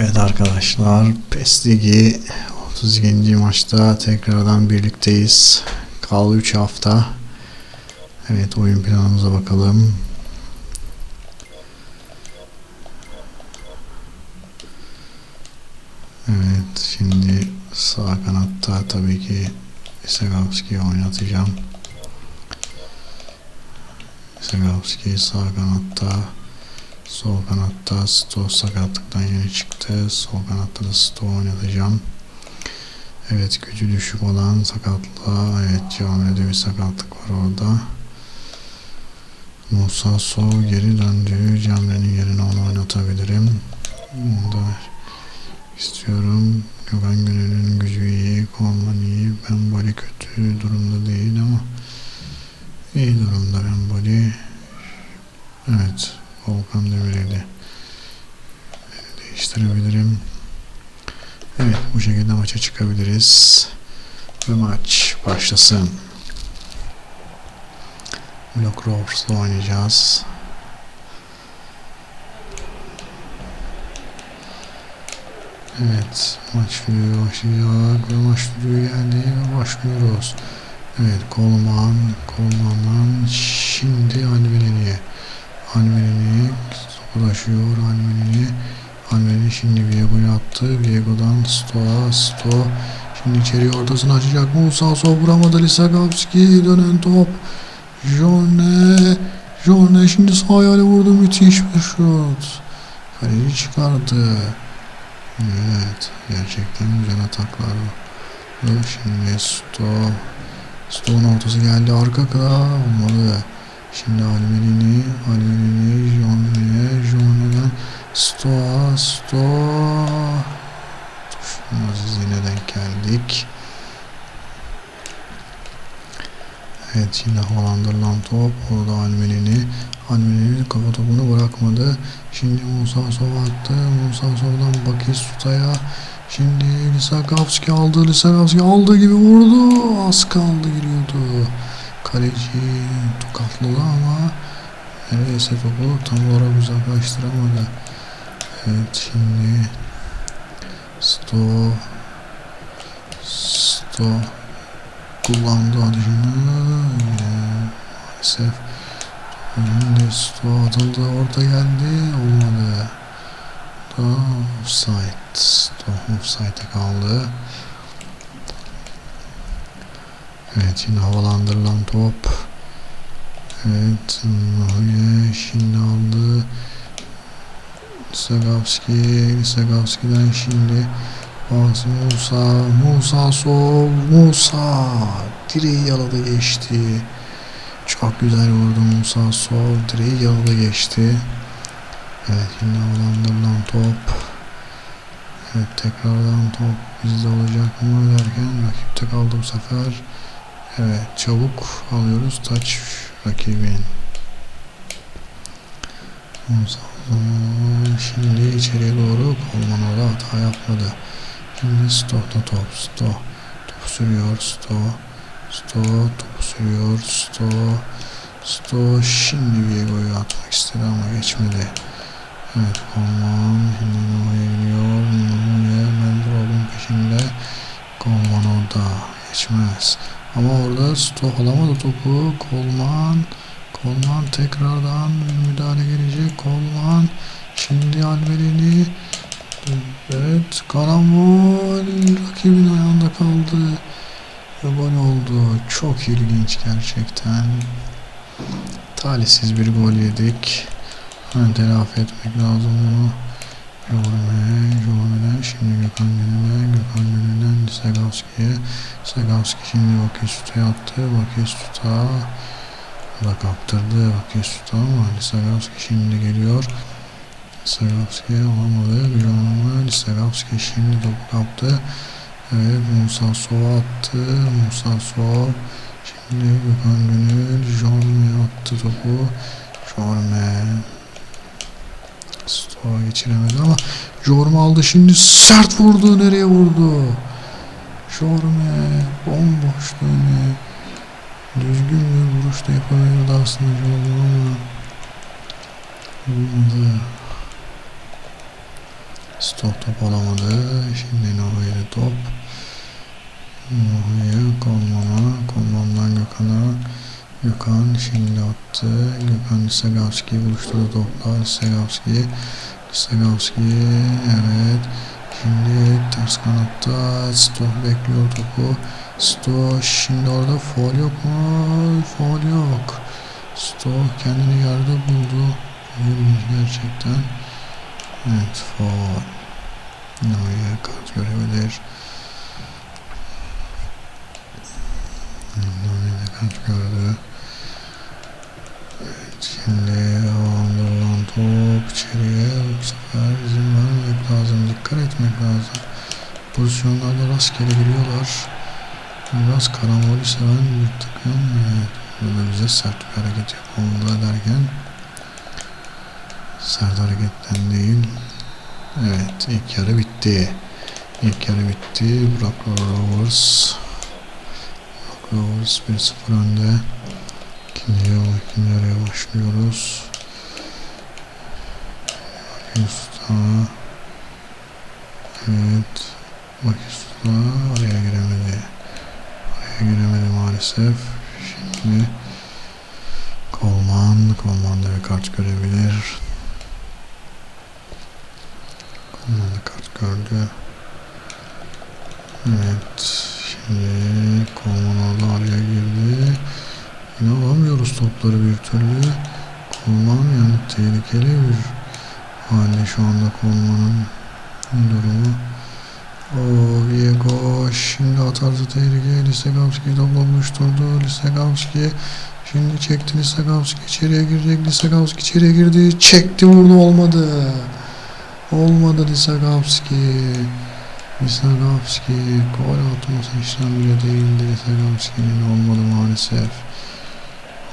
Evet arkadaşlar PES Ligi 32. maçta tekrardan birlikteyiz. Kaldı 3 hafta. Evet oyun planımıza bakalım. Evet şimdi sağ kanatta tabii ki Segovski'yi oynatacağım. Segovski sağ kanatta Sol kanatta Sto sakatlıktan yeni çıktı. Sol kanatta da Sto oynatacağım. Evet gücü düşük olan sakatlığa evet Cami'de bir sakatlık var orada. Musa Sol geri döndü. Cami'nin yerine onu oynatabilirim. Onu da istiyorum. Gökhan Gönül'ün gücü iyi, Kolman iyi. Ben Bali kötü durumda değil ama iyi durumda ben Bali. Evet. Volkan Demirel'i değiştirebilirim. Evet bu şekilde maça çıkabiliriz. Ve maç başlasın. Block Rovers'la oynayacağız. Evet maç videoyu başlayacak ve maç videoyu geldi ve başlıyoruz. Evet Kolman, Kolman'dan şimdi Albeneli'ye. Almenini ulaşıyor Almenini Almenini şimdi Viego'ya attı. Viego'dan Stoa Sto şimdi içeri ortasını açacak. Musa Sol vuramadı. Lisagavski dönen top. Jone Jone şimdi sağ ayağıyla vurdu. Müthiş bir şut. Kaleci çıkardı. Evet gerçekten güzel ataklar şimdi Sto Sto'nun ortası geldi. Arka kadar olmalı Şimdi Almerini, Almerini, Jone'ye, Jone'den Stoa, Stoa. Tuşumuz yine denk geldik. Evet şimdi havalandırılan top. Orada Almerini. Almerini kafa topunu bırakmadı. Şimdi Musa Sova attı. Musa Sova'dan Bakistuta'ya. Şimdi Lisakavski aldı. Lisakavski aldığı gibi vurdu. Az kaldı giriyordu. Kaleci tokatladı ama neredeyse topu tam olarak uzaklaştıramadı. Evet şimdi Sto Sto kullandı adını maalesef şimdi Sto atıldı orta geldi olmadı. Da offside Sto offside'e kaldı. Evet şimdi havalandırılan top. Evet Noye şimdi aldı. Sagavski Sagavski'den şimdi Bas Musa Musa Sol Musa direği yaladı geçti. Çok güzel vurdu Musa Sol direği yaladı geçti. Evet şimdi havalandırılan top. Evet tekrardan top bizde olacak mı derken rakipte kaldı bu sefer. Evet çabuk alıyoruz taç rakibin. Şimdi içeriye doğru orada hata yapmadı. Şimdi stopta top. Sto. Topu sürüyor. Sto. Sto. Topu sürüyor. Sto. Sto. Şimdi Viego'yu atmak istedi ama geçmedi. Evet Kolman. Şimdi Noye gidiyor. Noye Mendrob'un peşinde. Kolman orada. Geçmez. Ama orada stop alamadı topu. Kolman. Kolman tekrardan müdahale gelecek. Kolman. Şimdi Alverini. Evet. Karambol. Rakibin ayağında kaldı. Ve gol oldu. Çok ilginç gerçekten. Talihsiz bir gol yedik. Hemen telafi etmek lazım bunu. Jorme, Jorme'den şimdi Gökhan Gönül'e, Gökhan Gönül'den Segavski'ye. Segavski şimdi Bakistut'a attı. Bakistut'a da kaptırdı Bakistut'a ama Segavski şimdi geliyor. Segavski olamadı. Jorme, Segavski şimdi topu kaptı. Evet Musa Sova attı. Musa Sova şimdi Gökhan Gönül Jorme attı topu. Jorme Stoğa geçiremedi ama Jorme aldı şimdi sert vurdu nereye vurdu Jorme bomboş dönüyor düzgün bir vuruş da yapabilirdi aslında Jorme ama olmadı Stop top alamadı. Şimdi Nohay'da top. Nohay'a Kolman'a. Kolman'dan Gökhan'a. Gökhan şimdi attı. Gökhan Lisagavski'yi buluşturdu topla. Lisagavski. Lisagavski. Evet. Şimdi ters kanatta Sto bekliyor topu. Sto şimdi orada foul yok mu? Foul yok. Sto kendini yerde buldu. İlginç gerçekten. Evet foul. Noya kart görebilir. Noya kart gördü. Şimdi aldırılan top içeriye bu sefer izin vermemek lazım. Dikkat etmek lazım. Pozisyonlarda rastgele giriyorlar. Biraz karambolü seven bir takım. Evet. Burada bize sert bir hareket yapılmalı derken sert hareketten değil. Evet ilk yarı bitti. İlk yarı bitti. Burak Rovers Burak Rovers 1-0 önde. İkinci, ikinci yarıya başlıyoruz. Usta. Evet. Usta araya giremedi. Araya giremedi maalesef. Şimdi Kolman, Kolman da bir kart görebilir. Kolman da kart gördü. Türlü. Kolman yani tehlikeli bir halde şu anda Kolman'ın durumu. O Viego şimdi atardı tehlike. Lisegavski topla buluşturdu. Lisegavski şimdi çekti Lisegavski içeriye girecek. Lisegavski içeriye girdi. Çekti vurdu olmadı. Olmadı Lisegavski. Lisegavski gol atması işlem bile değildi. Lisegavski'nin olmadı maalesef.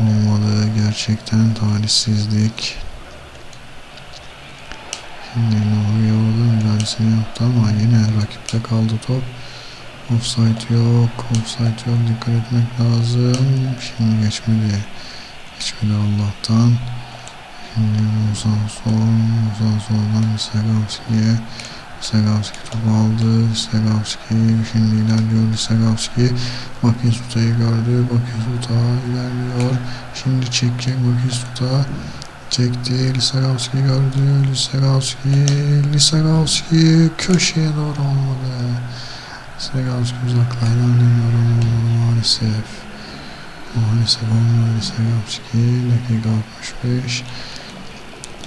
Olmadı gerçekten talihsizlik. Şimdi Novi orada müdahalesini yaptı ama yine rakipte kaldı top. Offside yok, offside yok dikkat etmek lazım. Şimdi geçmedi. Geçmedi Allah'tan. Şimdi Musa Son, Musa Son'dan Segamski'ye. Segamski topu aldı. Segamski şimdi ilerliyor. Segamski Bakisuta'yı gördü. Bakisuta ilerliyor. Şimdi çekecek Bakisuta. Çekti. Lisagavski gördü. Lisagavski. Lisagavski köşeye doğru olmadı. Lisagavski uzaklardan dönüyor olmadı maalesef. Maalesef olmadı Lisagavski. Dakika 65.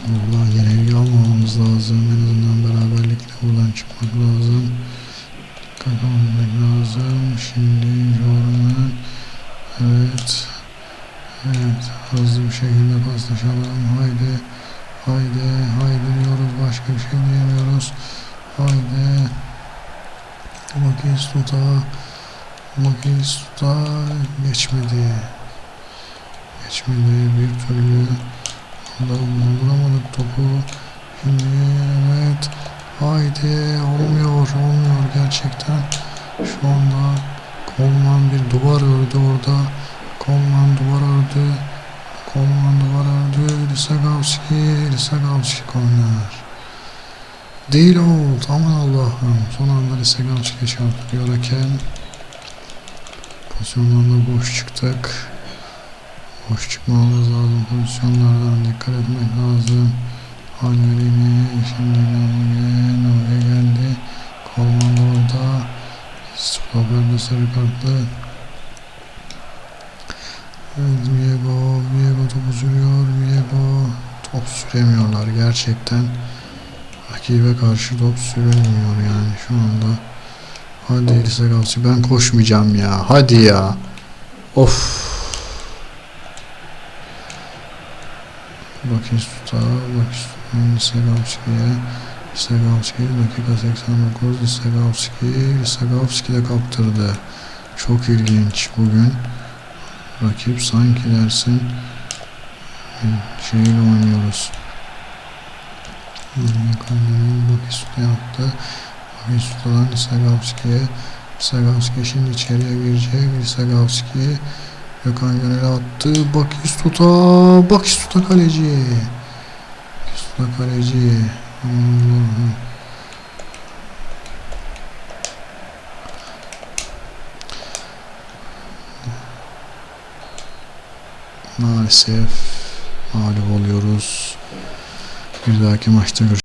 Buradan yenilgi almamamız lazım. En azından çıkmak lazım. Olmak lazım. Şimdi Jordan. Evet. Evet, hızlı bir şekilde paslaşalım. Haydi, haydi, haydi diyoruz. Başka bir şey diyemiyoruz. Haydi. Makistuta, Makistuta geçmedi. Geçmedi bir türlü. Da vuramadık topu. Şimdi evet. Haydi olmuyor, olmuyor gerçekten. Şu anda Kolman bir duvar ördü orada. Kolman duvar ördü. Kolman duvar ördü. Lisagavski. Lisagavski korner. Değil old. Aman Allah'ım. Son anda Lisagavski'ye çarpıyor hakem. Pozisyonlarında boş çıktık. Boş çıkmamız lazım. Pozisyonlardan dikkat etmek lazım. Halverini şimdi sarı kartlı. Evet, Viego, Viego topu sürüyor. Viego top süremiyorlar gerçekten. Rakibe karşı top sürülmüyor yani şu anda. Hadi Elisa Gavsi ben koşmayacağım ya. Hadi ya. Of. Bakistuta, Bakistuta, Lisagavski'ye. Lisagavski dakika 89. Lisagavski, Lisagavski de kaptırdı. Çok ilginç bugün. Rakip sanki dersin şeyle oynuyoruz. Yakanların Bakisuta yaptı. Bakisuta'dan Lisagavski'ye. Lisagavski şimdi içeriye girecek. Lisagavski Gökhan Gönel'e attı. Bakisuta. Bakisuta kaleci. Bakisuta kaleci. Maalesef mağlup oluyoruz. Bir dahaki maçta görüşürüz.